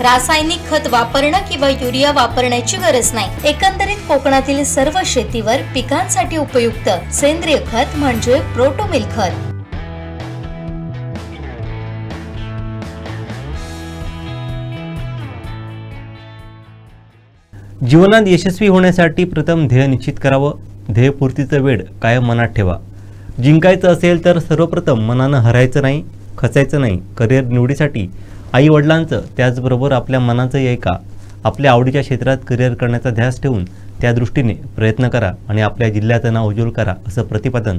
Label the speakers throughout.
Speaker 1: रासायनिक खत वापरणं किंवा युरिया वापरण्याची गरज नाही. एकंदरीत कोकणातील सर्व शेतीवर पिकांसाठी उपयुक्त सेंद्रिय खत म्हणजे प्रोटोमिल खत.
Speaker 2: जीवनात यशस्वी होण्यासाठी प्रथम ध्येय निश्चित करावं. ध्येयपूर्तीचं वेळ कायम मनात ठेवा. जिंकायचं असेल तर सर्वप्रथम मनानं हरायचं नाही खचायचं नाही. करिअर निवडीसाठी आई वडिलांचं त्याचबरोबर आपल्या मनाचंही ऐका. आपल्या आवडीच्या क्षेत्रात करिअर करण्याचा ध्यास ठेवून त्या दृष्टीने प्रयत्न करा आणि आपल्या जिल्ह्याचं नाव उज्ज्वल करा असं प्रतिपादन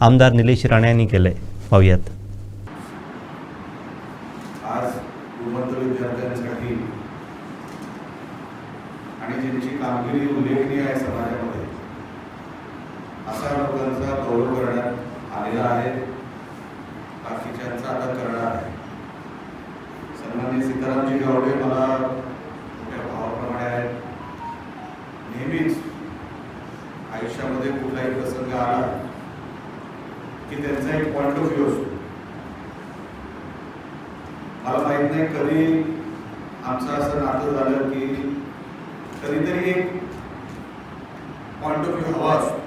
Speaker 2: आमदार निलेश राणे यांनी केलं आहे पाहूयात.
Speaker 3: आज विद्यार्थ्यांसाठी आणि ज्यांची कामगिरी उल्लेखनीय आहे समाजामध्ये अशा लोकांचा गौरव करण्यात आलेला आहे. बाकीच्यांचा आता करणार आहे. सन्माननीय सीतारामजी गावडे मला मोठ्या भावाप्रमाणे आहेत. नेहमीच आयुष्यामध्ये कुठलाही प्रसंग आला की त्यांचा एक पॉईंट ऑफ व्ह्यू असतो. मला माहीत नाही कधी आमचं असं नातं झालं की कधीतरी एक पॉइंट ऑफ व्ह्यू हवा असतो.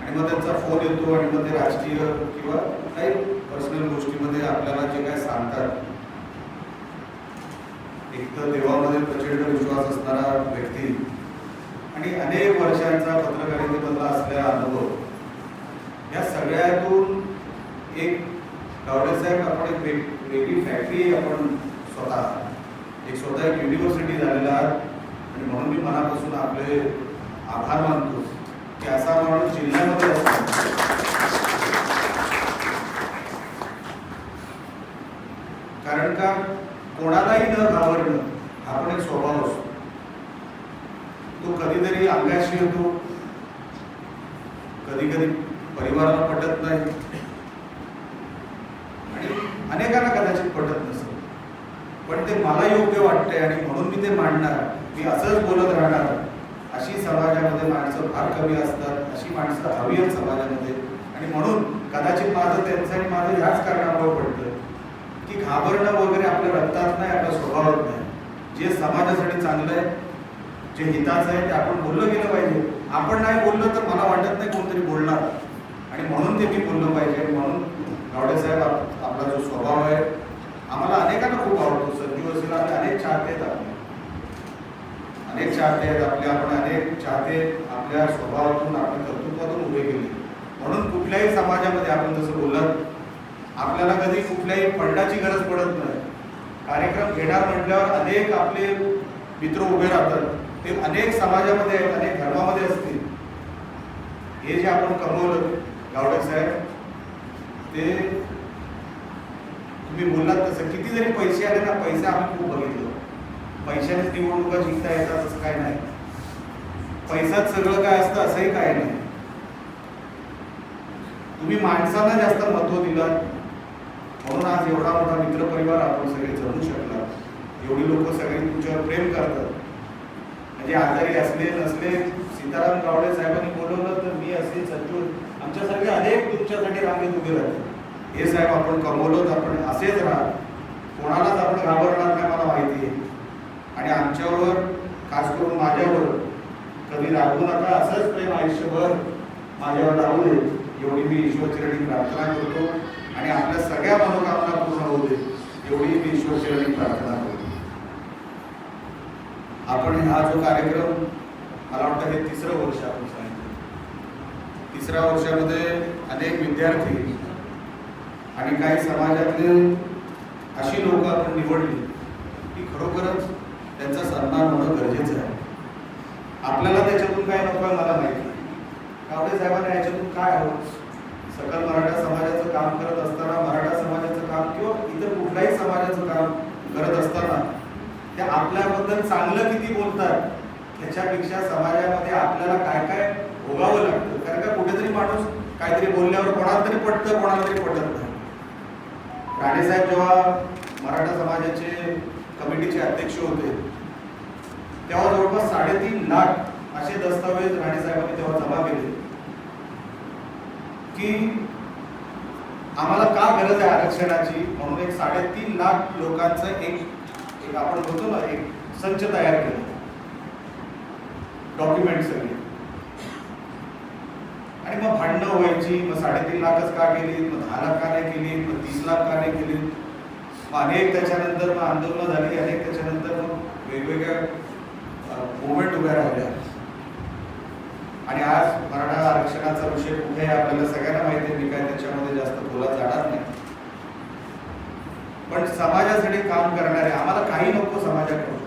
Speaker 3: आणि मग त्यांचा फोन येतो आणि मग ते राजकीय किंवा काही पर्सनल गोष्टीमध्ये आपल्याला जे काय सांगतात एक तर देवामध्ये प्रचंड विश्वास असणारा व्यक्ती आणि अनेक वर्षांचा पत्रकारितेमधला असलेला अनुभव या सगळ्यातून एक गावडे साहेब आपण एक वेग- वेगळी फॅक्टरी आपण स्वतः एक स्वतः एक युनिव्हर्सिटी झालेला आहात. आणि म्हणून मी मनापासून आपले आभार मानतो की असा माणूस जिल्ह्यामध्ये असतो. कारण का? कोणालाही न घाबरणं हा पण एक स्वभाव असतो. तो कधीतरी अंगाशी येतो. कधी कधी परिवाराला पटत नाही. आणि अनेकांना कदाचित पटत नसतं पण ते मला योग्य वाटतंय आणि म्हणून मी ते मांडणार. मी असंच बोलत राहणार. अशी समाजामध्ये माणसं फार कमी असतात. अशी माणसं हवी आहेत समाजामध्ये. आणि म्हणून कदाचित माझं त्यांचं आणि माझं ह्याच कारणामुळे पडतं. घाबरणं वगैरे आपल्या रक्तात नाही आपल्या स्वभावात नाही. जे समाजासाठी चांगलं आहे जे हिताचं आहे ते आपण बोललं गेलं पाहिजे. आपण नाही बोललं तर मला वाटत नाही कोणतरी बोलणार. आणि म्हणून ते मी बोललं पाहिजे. आणि म्हणून गावडे साहेब आप- आपला जो स्वभाव आहे आम्हाला अनेकांना खूप आवडतो. संजीव अनेक चाहते आहेत आपले. अनेक चाहते आहेत आपले. आपण अनेक चाहते आपल्या स्वभावातून आपल्या कर्तृत्वातून उभे केले. म्हणून कुठल्याही समाजामध्ये आपण जसं बोललात आपल्याला कधी कुठल्याही फंडाची गरज पडत नाही. कार्यक्रम घेणार म्हटल्यावर अनेक आपले मित्र उभे राहतात. ते अनेक समाजामध्ये आहेत अनेक धर्मामध्ये असतील. हे जे आपण कमवलं गावडे साहेब ते तुम्ही बोललात तसं. किती जरी पैसे आले ना पैसे आम्ही खूप बघितलं. पैशानेच निवडणुका जिंकता येतात असं काय नाही. पैसाच सगळं काय असतं असंही काय नाही. तुम्ही माणसांना जास्त महत्त्व दिलं. म्हणून आज एवढा मोठा मित्रपरिवार आपण सगळे जमू शकला एवढी लोक सगळे तुमच्यावर प्रेम करतात. म्हणजे आजारी असले नसले सीताराम गावडे साहेबांनी बोलवलं तर मी असे सज्जू आमच्यासारखे अनेक तुमच्यासाठी रांगेत उभे राहते हे साहेब आपण कमवलं आपण असेच राहा कोणालाच आपण घाबरणार नाही मला माहिती आहे. आणि आमच्यावर खास करून माझ्यावर कधी राहू नका असंच प्रेम आयुष्यभर माझ्यावर राहू दे. एवढी मी ईश्वरचरणी प्रार्थना करतो. आणि आपल्या सगळ्या मनोकामना पूर्ण होऊ दे एवढी मी ईश्वरचरणी प्रार्थना करतो आपण हा जो कार्यक्रम मला वाटतं हे तिसरं वर्ष आपण सांगितलं. तिसऱ्या वर्षामध्ये अनेक विद्यार्थी आणि काही समाजातले अशी लोक आपण निवडली की खरोखरच त्यांचा सन्मान होणं गरजेचं आहे. आपल्याला त्याच्यातून काय नको आहे मला माहिती नाही. गावडे साहेबांना याच्यातून काय हवं सकल मराठा समाजाचं काम करत असताना मराठा समाजाचं काम किंवा इतर कुठल्याही समाजाचं काम करत असताना ते आपल्याबद्दल चांगलं किती बोलतात त्याच्यापेक्षा समाजामध्ये आपल्याला काय काय भोगावं लागतं? कारण का कुठेतरी माणूस काहीतरी बोलल्यावर कोणाला तरी पटतं कोणाला तरी पटत नाही. राणेसाहेब जेव्हा मराठा समाजाचे कमिटीचे अध्यक्ष होते तेव्हा जवळपास साडेतीन लाख असे दस्तावेज राणेसाहेबांनी तेव्हा जमा केले. की आम्हाला का गरज आहे आरक्षणाची? म्हणून एक साडेतीन लाख लोकांचं एक एक आपण बोलतो ना एक संच तयार केला. डॉक्युमेंट सगळे. आणि मग भांडणं व्हायची मग साडेतीन लाखच का केली मग दहा लाख का नाही केली मग तीस लाख का नाही केली मग अनेक त्याच्यानंतर मग आंदोलनं झाली अनेक त्याच्यानंतर मग वेगवेगळ्या मुवमेंट उभ्या राहिल्या. आणि आज मराठा आरक्षणाचा विषय कुठे आहे आपल्याला सगळ्यांना माहिती आहे. मी काय त्याच्यामध्ये जास्त बोला जाणार नाही. पण समाजासाठी काम करणारे आम्हाला काही नको समाजाकडून.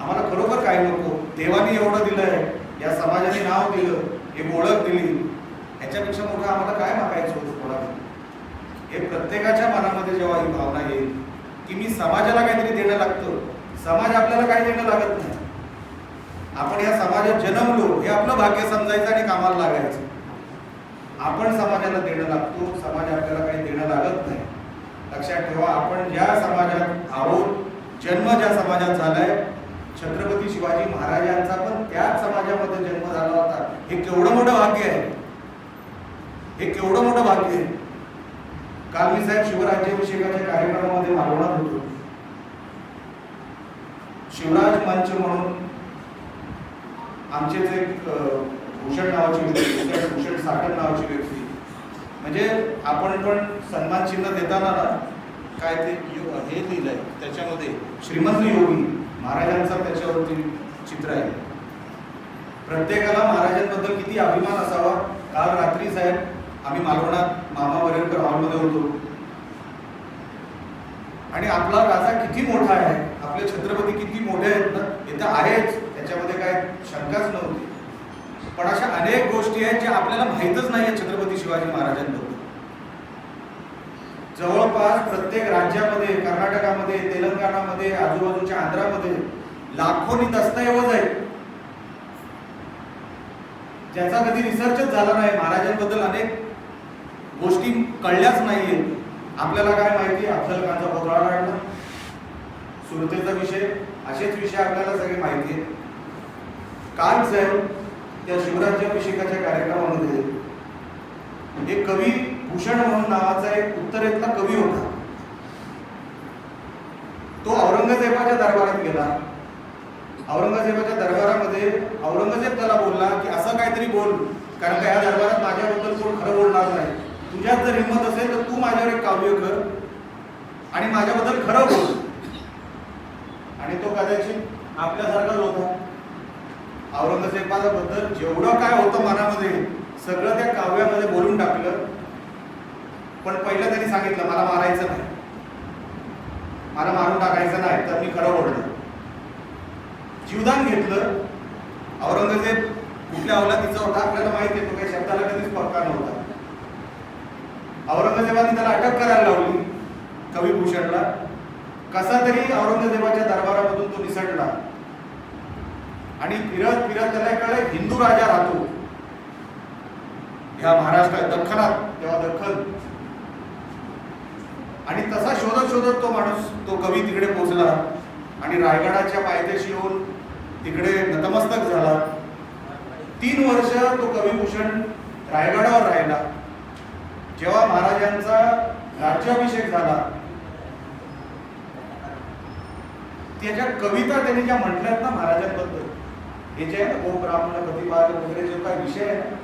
Speaker 3: आम्हाला खरोखर काही नको. देवाने एवढं दिलंय या समाजाने नाव दिलं एक ओळख दिली. ह्याच्यापेक्षा मोठं आम्हाला काय मागायचं होतं कोणाला? हे प्रत्येकाच्या मनामध्ये जेव्हा ही भावना येईल की मी समाजाला काहीतरी देणं लागतं. समाज आपल्याला काही देणं लागत नाही. आपण या समाजात जन्मलो हे आपलं भाग्य समजायचं आणि कामाला लागायचं. आपण समाजाला देणं लागतो समाज आपल्याला काही देणं लागत नाही. लक्षात ठेवा आपण ज्या समाजात आहोत जन्म ज्या समाजात झालाय छत्रपती शिवाजी महाराजांचा पण त्याच समाजामध्ये जन्म झाला होता. हे केवढं मोठं भाग्य आहे. हे केवढं मोठं भाग्य आहे. काल मी साहेब शिवराज्याभिषेकाच्या कार्यक्रमामध्ये मालवणात होतो. शिवराज मंच म्हणून आमचेच एक भूषण नावाची व्यक्ती भूषण- साठण नावाची व्यक्ती. म्हणजे आपण पण सन्मान चिन्ह देताना ना काय ते हे लिहिलंय त्याच्यामध्ये श्रीमंत योगी महाराजांचा त्याच्यावरती चित्र आहे. प्रत्येकाला महाराजांबद्दल किती अभिमान असावा? काल रात्री साहेब आम्ही मालवणात मामा वरेरकर हॉलमध्ये होतो. आणि आपला राजा किती मोठा आहे? आपले छत्रपती किती मोठे आहेत ना? हे तर आहेच. त्याच्यामध्ये काय शंकाच नव्हती. पण अशा अनेक गोष्टी आहेत ज्या आपल्याला माहीतच नाही आहे छत्रपती शिवाजी महाराजांबद्दल. जवळपास प्रत्येक राज्यामध्ये कर्नाटकामध्ये तेलंगणामध्ये आजूबाजूच्या आंध्रामध्ये लाखोनी दस्तऐवज आहेत ज्याचा कधी रिसर्चच झाला नाही. महाराजांबद्दल अनेक गोष्टी कळल्याच नाहीयेत. आपल्याला काय माहिती? अफजल खानचा पोतळा काढला सुरतेचा विषय असेच विषय आपल्याला सगळे माहिती आहेत. काल साहेब त्या शिवराज्याभिषेकाच्या कार्यक्रमामध्ये एक कवी भूषण म्हणून नावाचा एक उत्तरेतला कवी होता. तो औरंगजेबाच्या दरबारात गेला. औरंगजेबाच्या दरबारामध्ये औरंगजेब त्याला बोलला की असं काहीतरी बोल कारण का या दरबारात माझ्याबद्दल कोण खरं बोलणार नाही. तुझ्यात जर हिंमत असेल तर तू माझ्यावर एक काव्य कर आणि माझ्याबद्दल खरं बोल. आणि तो कदाचित आपल्यासारखाच होता. औरंगजेबाबद्दल जेवढं काय होतं मनामध्ये सगळं त्या काव्यामध्ये बोलून टाकलं. पण पहिलं त्यांनी सांगितलं मला मारायचं नाही. मला मारून टाकायचं नाही तर मी खरं ओढलं जीवदान घेतलं. औरंगजेब कुठल्या अवलादीचा होता आपल्याला माहिती आहे तो काही शब्दाला कधीच पक्का नव्हता. औरंगजेबाने त्याला अटक करायला लावली कवी भूषणला कसा तरी औरंगजेबाच्या दरबारामधून तो निसटला. आणि फिरत फिरत त्याला कळलं हिंदू राजा राहतो. ह्या महाराष्ट्रात दख्खनात तेव्हा दख्खन. आणि तसा शोधत शोधत तो माणूस तो कवी तिकडे पोहोचला. आणि रायगडाच्या पायथ्याशी येऊन तिकडे नतमस्तक झाला. तीन वर्ष तो कविभूषण रायगडावर राहिला. जेव्हा महाराजांचा राज्याभिषेक झाला त्याच्या कविता त्यांनी ज्या म्हटल्यात ना महाराजांबद्दल हे जे आहे ना ओ ब्राह्मण प्रतिपादन वगैरे जो काही विषय आहे ना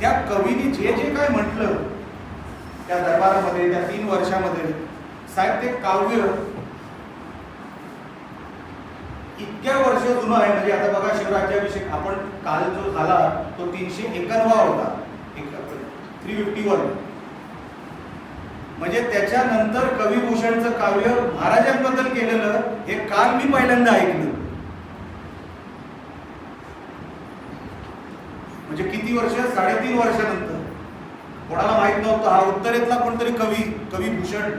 Speaker 3: त्या कवीने जे जे काय म्हटलं त्या दरबारामध्ये त्या तीन वर्षामध्ये साहेब ते काव्य इतक्या वर्ष जुनं आहे. म्हणजे आता बघा शिवराज्याभिषेक आपण काल जो झाला तो तीनशे एकानवा होता. एक थ्री फिफ्टी वन म्हणजे त्याच्यानंतर कविभूषणचं काव्य महाराजांबद्दल केलेलं हे काल मी पहिल्यांदा ऐकलं. म्हणजे किती वर्ष? साडेतीन वर्षानंतर. कोणाला माहीत नव्हतं हा उत्तरेतला कोणतरी कवी कविभूषण.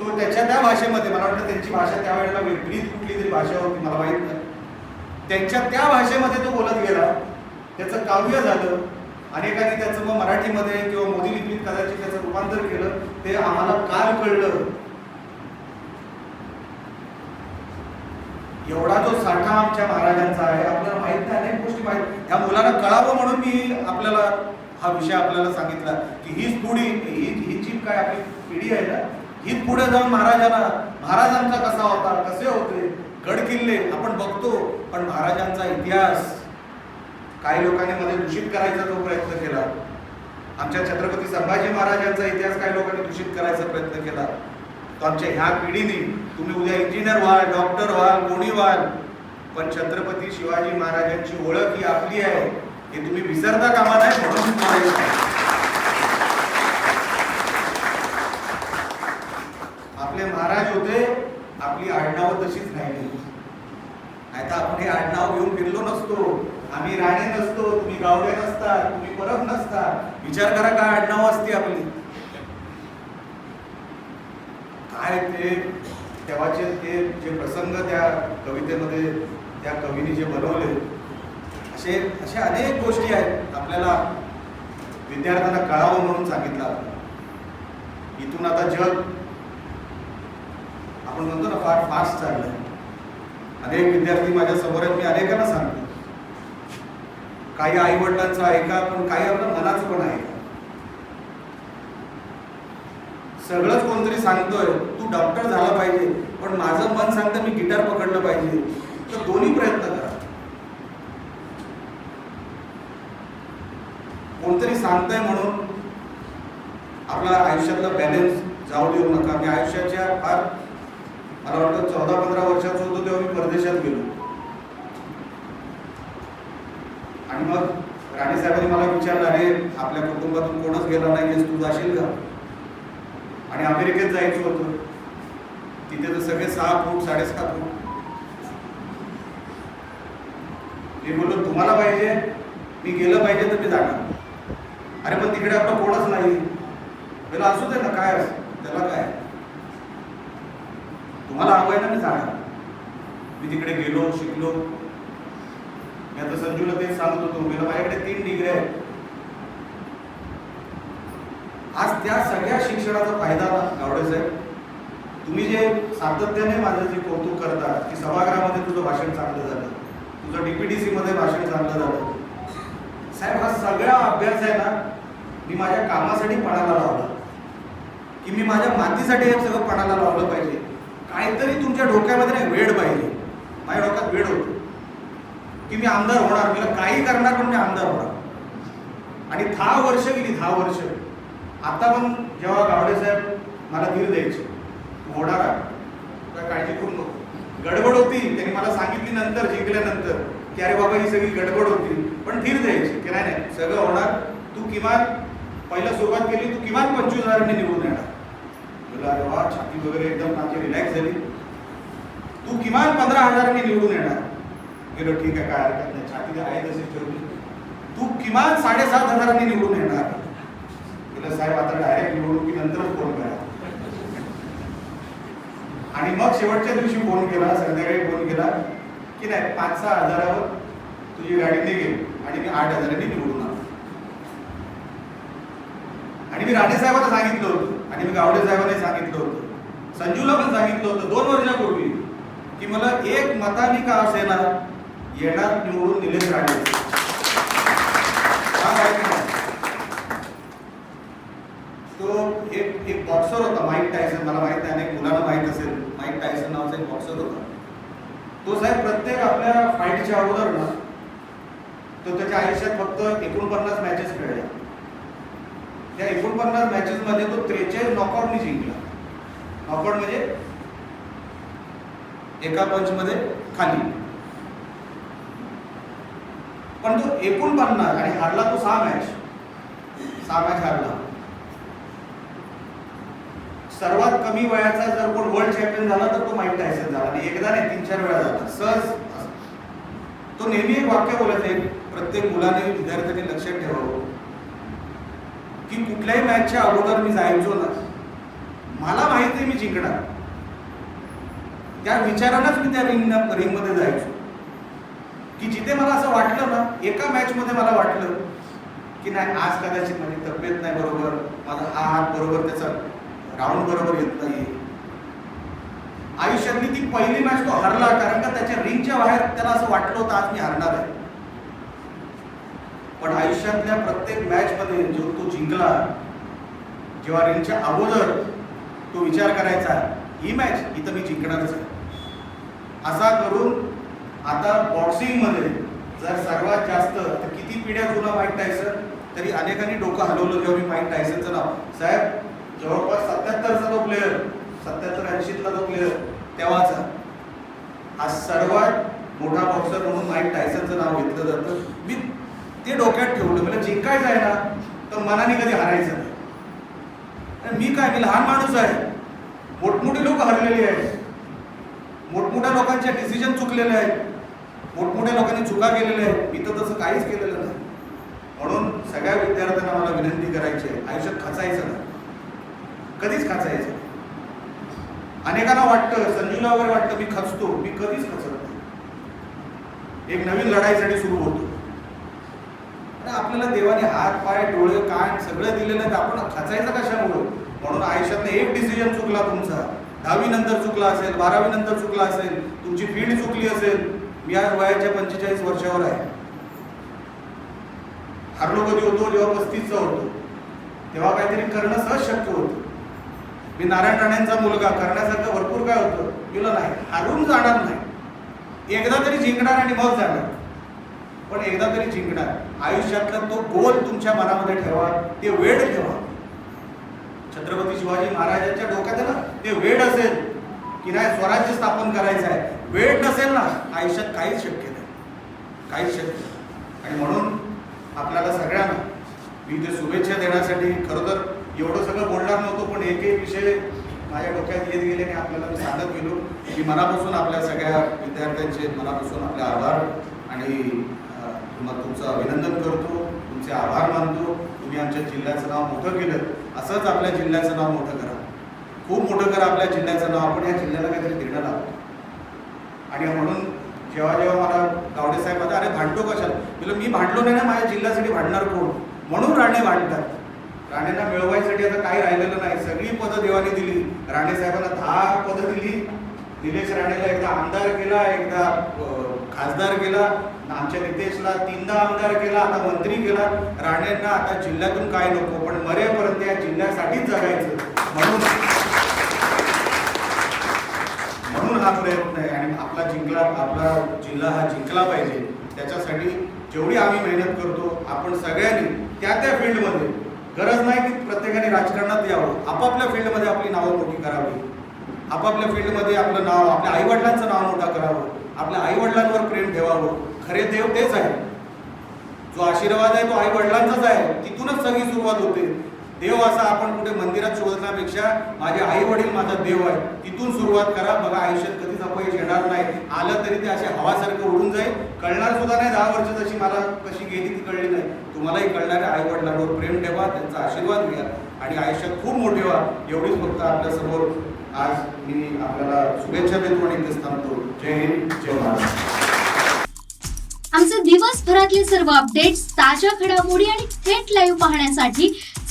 Speaker 3: तो त्याच्या त्या भाषेमध्ये मला वाटतं त्यांची भाषा त्यावेळेला वेगळी कुठली तरी भाषा होती मला माहीत नाही. त्यांच्या त्या भाषेमध्ये तो बोलत गेला. त्याचं काव्य झालं. अनेकांनी त्याचं मग मराठीमध्ये किंवा मोदी लिपीत कदाचित त्याचं रूपांतर केलं ते आम्हाला काल कळलं? एवढा जो साठा आमच्या महाराजांचा आहे. आपल्याला माहीत नाही अनेक गोष्टी माहीत. ह्या मुलांना कळावं म्हणून मी आपल्याला हा विषय आपल्याला सांगितला की हीच पुढी ही ही जी काय आपली पिढी आहे ना? हीच पुढे जाऊन महाराजांना महाराजांचा कसा होता कसे होते? गडकिल्ले आपण बघतो पण महाराजांचा इतिहास काही लोकांनी मध्ये दूषित करायचा तो प्रयत्न केला. आमच्या छत्रपती संभाजी महाराजांचा इतिहास काही लोकांनी दूषित करायचा प्रयत्न केला. तो आमच्या ह्या पिढीने तुम्ही उद्या इंजिनियर व्हाल डॉक्टर व्हाल कोणी व्हाल पण छत्रपती शिवाजी महाराजांची ओळख ही आपली आहे. हे तुम्ही विसरता कामा नाही म्हणून आपले महाराज होते आपली आडनावं तशीच राहिली. नाही तर आपण हे आडनाव घेऊन फिरलो नसतो. आम्ही राणे नसतो तुम्ही गावडे नसता तुम्ही परब नसता. विचार करा काय आडनाव असते आपली. काय ते तेव्हाचे ते जे प्रसंग त्या कवितेमध्ये त्या कवीने जे बनवले असे अशा अनेक गोष्टी आहेत. आपल्याला विद्यार्थ्यांना कळावं म्हणून सांगितलं इथून आता जग आपण म्हणतो ना फार फास्ट चाललं अनेक विद्यार्थी माझ्यासमोर आहेत मी अनेकांना सांगतो. काही आई वडिलांचं ऐका पण काही आपलं मनाचं पण आहे सगळंच कोणतरी सांगतोय तू डॉक्टर झाला पाहिजे पण माझं मन सांगतं मी गिटार पकडलं पाहिजे. तर दोन्ही प्रयत्न करा. कोणतरी सांगतंय म्हणून आपला आयुष्यातला बॅलन्स जाऊ देऊ नका. मी आयुष्याच्या फार मला वाटतं चौदा पंधरा वर्षाचं होतो तेव्हा मी परदेशात गेलो. आणि मग राणे साहेबांनी मला विचारलं अरे आपल्या कुटुंबातून कोणच गेला नाही तू जाशील का? आणि अमेरिकेत जायचं होतं. तिथे तर सगळे सहा फूट साडेसहा फूट. मी बोललो तुम्हाला पाहिजे मी गेलं पाहिजे तर मी जाणार. अरे पण तिकडे आपलं कोणच नाही. त्याला असू दे ना काय असं? त्याला काय? तुम्हाला हवंय ना मी जाणार. मी तिकडे गेलो शिकलो. मी आता संजूला तेच सांगत होतो मी माझ्याकडे तीन डिग्री आहेत. आज त्या सगळ्या शिक्षणाचा फायदा गावडे साहेब तुम्ही जे सातत्याने माझं जे कौतुक करता की सभागृहामध्ये तुझं भाषण चांगलं झालं तुझं डीपीडीसी मध्ये भाषण चांगलं झालं. साहेब हा सगळा अभ्यास आहे ना मी माझ्या कामासाठी पणाला लावला. की मी माझ्या मातीसाठी हे सगळं पणाला लावलं पाहिजे. काहीतरी तुमच्या डोक्यामध्ये नाही वेळ पाहिजे. माझ्या डोक्यात वेळ होतो. की मी आमदार होणार मला काही करणार पण मी आमदार होणार. आणि दहा वर्ष गेली दहा वर्ष. आता पण जेव्हा गावडे साहेब मला धीर द्यायचे होणार काय काळजी करू नको. गडबड होती त्यांनी मला सांगितली नंतर जिंकल्यानंतर की अरे बाबा ही सगळी गडबड होती. पण धीर द्यायची की नाही नाही सगळं होणार. तू किमान पहिला सुरुवात केली तू किमान पंचवीस हजारांनी निवडून येणार. तुला अरे वा छाती वगैरे एकदम माझी रिलॅक्स झाली. तू किमान पंधरा हजारांनी निवडून येणार. गेलो ठीक आहे काय हरकत नाही. छाती आहे तशी ठेवली. तू किमान साडेसात हजारांनी निवडून येणार. गेलं साहेब आता डायरेक्ट निवडणुकीनंतरच फोन करा. आणि मग शेवटच्या दिवशी फोन केला संध्याकाळी फोन केला की नाही पाच सहा हजारावर तुझी गाडी निघेल आणि मी आठ हजारांनी निवडून आलो. आणि मी राणे साहेबांना सांगितलं होतं आणि मी गावडे साहेबांना सांगितलं होतं. संजूला पण सांगितलं होतं दोन वर्षापूर्वी की मला एक मतानी का असेना येणार निवडून निलेश राणे. तो एक एक बॉक्सर होता माईक टायसन मला माहीत नाही अनेक मुलांना माहीत असेल? माईक टायसन नावाचा एक बॉक्सर होता. तो साहेब प्रत्येक आपल्या फाईटच्या अगोदर ना तो त्याच्या आयुष्यात फक्त एकोणपन्नास मॅचेस खेळल्या त्या एकोणपन्नास मॅचेस मध्ये तो त्रेचाळीस नॉकआउटने जिंकला. नॉकआउट म्हणजे एका पंच मध्ये खाली. पण तो एकूण एकोणपन्नास आणि हारला तो सहा मॅच सहा मॅच हारला. सर्वात कमी वयाचा जर कोण वर्ल्ड चॅम्पियन झाला तर तो माईक टायसन झाला. आणि एकदा नाही तीन चार वेळा झाला. सहज तो नेहमी एक वाक्य बोलत आहे. प्रत्येक मुलाने विद्यार्थ्यांनी लक्षात ठेवावं. की कुठल्याही मॅचच्या अगोदर मी जायचो ना. मला माहिती आहे मी जिंकणार. त्या विचारानंच मी त्या रिंग रिंगमध्ये जायचो. की जिथे मला असं वाटलं ना एका मॅचमध्ये मला वाटलं की नाही आज कदाचित माझी तब्येत नाही बरोबर माझा हा हात बरोबर त्याचा राऊंड बरोबर येत नाही आयुष्यातली ती पहिली मॅच तो हरला कारण का त्याच्या रिंगच्या बाहेर त्याला असं वाटलं होतं आज मी हरणार आहे. पण आयुष्यातल्या प्रत्येक मॅचमध्ये जो तो जिंकला जेव्हा रिंगच्या अगोदर तो विचार करायचा ही मॅच इथं मी जिंकणारच आहे. असा करून आता बॉक्सिंगमध्ये जर सर्वात जास्त तर किती पिढ्या जुना माईक टायसन तरी अनेकांनी डोकं हलवलं जेव्हा मी माईक टायसनचं नाव साहेब जवळपास सत्याहत्तरचा तो प्लेअर सत्याहत्तर ऐंशीतला तो प्लेअर तेव्हाचा. आज सर्वात मोठा बॉक्सर म्हणून माईक टायसनचं नाव घेतलं जातं. मी ते डोक्यात ठेवलं. मला जिंकायचं आहे ना तर मनाने कधी हारायचं नाही. मी काय मी लहान माणूस आहे. मोठमोठी लोक हरलेली आहेत. मोठमोठ्या लोकांचे डिसिजन चुकलेले आहेत. मोठमोठ्या लोकांनी चुका केलेल्या आहेत. मी तर तसं काहीच केलेलं नाही. म्हणून सगळ्या विद्यार्थ्यांना मला विनंती करायची आहे. आयुष्यात खचायचं नाही. कधीच खचायचं अनेकांना वाटतं संजूला वगैरे वाटतं मी खचतो. मी कधीच खचत नाही. एक नवीन लढाईसाठी सुरू होतो. आपल्याला देवाने हात पाय डोळे कान सगळं दिलेलं आहे तर आपण खचायचं कशामुळं? म्हणून आयुष्यातनं एक डिसिजन चुकला तुमचा. दहावी नंतर चुकला असेल बारावी नंतर चुकला असेल तुमची फील्ड चुकली असेल मी आज वयाच्या पंचेचाळीस वर्षावर आहे. हरलो कधी होतो जेव्हा पस्तीसचा होतो तेव्हा काहीतरी करणं सहज शक्य होतं. मी नारायण राणेंचा मुलगा करण्यासारखं भरपूर काय होतं तुला नाही. हारून जाणार नाही. एकदा तरी जिंकणार आणि मग जाणार. पण एकदा तरी जिंकणार. आयुष्यातला तो गोल तुमच्या मनामध्ये ठेवा ते वेळ ठेवा. छत्रपती शिवाजी महाराजांच्या डोक्यात आहे ना ते वेळ असेल की नाही स्वराज्य स्थापन करायचं आहे. वेळ नसेल ना आयुष्यात काहीच शक्य नाही. काहीच शक्य नाही. आणि म्हणून आपल्याला सगळ्यांना मी ते शुभेच्छा देण्यासाठी खरं तर एवढं सगळं बोलणार नव्हतो पण एक एक विषय माझ्या डोक्यात येत गेले आणि आपल्याला मी सांगत गेलो की मनापासून आपल्या सगळ्या विद्यार्थ्यांचे मनापासून आपले आभार. आणि मग तुमचं अभिनंदन करतो तुमचे आभार मानतो. तुम्ही आमच्या जिल्ह्याचं नाव मोठं केलं. असंच आपल्या जिल्ह्याचं नाव मोठं करा. खूप मोठं करा आपल्या जिल्ह्याचं नाव. आपण या जिल्ह्याला काहीतरी देणं लागतो. आणि म्हणून जेव्हा जेव्हा मला गावडे साहेब आता अरे भांडतो कशाला? म्हणजे मी भांडलो नाही ना माझ्या जिल्ह्यासाठी भांडणार कोण? म्हणून राणे भांडतात. राणेंना मिळवायसाठी आता काही राहिलेलं नाही. सगळी पदं देवाने दिली. राणे साहेबांना दहा पदं दिली. निलेश राणेला एकदा आमदार केला एकदा खासदार केला. आमच्या नितेशला तीनदा आमदार केला आता मंत्री केला. राणेंना आता जिल्ह्यातून काय नको पण मरेपर्यंत या जिल्ह्यासाठीच जगायचं. म्हणून म्हणून हा प्रयत्न आहे आणि आपला जिंकला आपला जिल्हा हा जिंकला पाहिजे. त्याच्यासाठी जेवढी आम्ही मेहनत करतो आपण सगळ्यांनी त्या त्या फील्डमध्ये गरज नाही की प्रत्येकाने राजकारणात यावं. आपापल्या फील्डमध्ये आपली नावं मोठी करावी. आपापल्या फील्डमध्ये आपलं नाव आपल्या आईवडिलांचं नाव मोठा करावं. आपल्या आईवडिलांवर प्रेम ठेवावं. खरे देव तेच आहे जो आशीर्वाद आहे तो आई वडिलांचाच आहे. तिथूनच सगळी सुरुवात होते. देव असा आपण कुठे मंदिरात शोधण्यापेक्षा माझे आई वडील माझा देव आहे. तिथून सुरुवात करा. बघा आयुष्यात कधीच अपयश येणार नाही. आलं तरी ते असे हवासारखं उडून जाईल. कळणार सुद्धा नाही दहा वर्ष जशी मला कशी गेली ती कळली नाही. तुम्हालाही कळणाऱ्या आई वडिलांवर प्रेम ठेवा त्यांचा आशीर्वाद घ्या. आणि आयुष्यात खूप मोठे व्हा. एवढीच फक्त आपल्यासमोर आज मी आपल्याला शुभेच्छा देतो आणि इथेच थांबतो. जय हिंद जय महाराष्ट्र
Speaker 1: आमचे दिवसभरातले सर्व अपडेट्स ताज्या घडामोडी आणि थेट लाईव्ह पाहण्यासाठी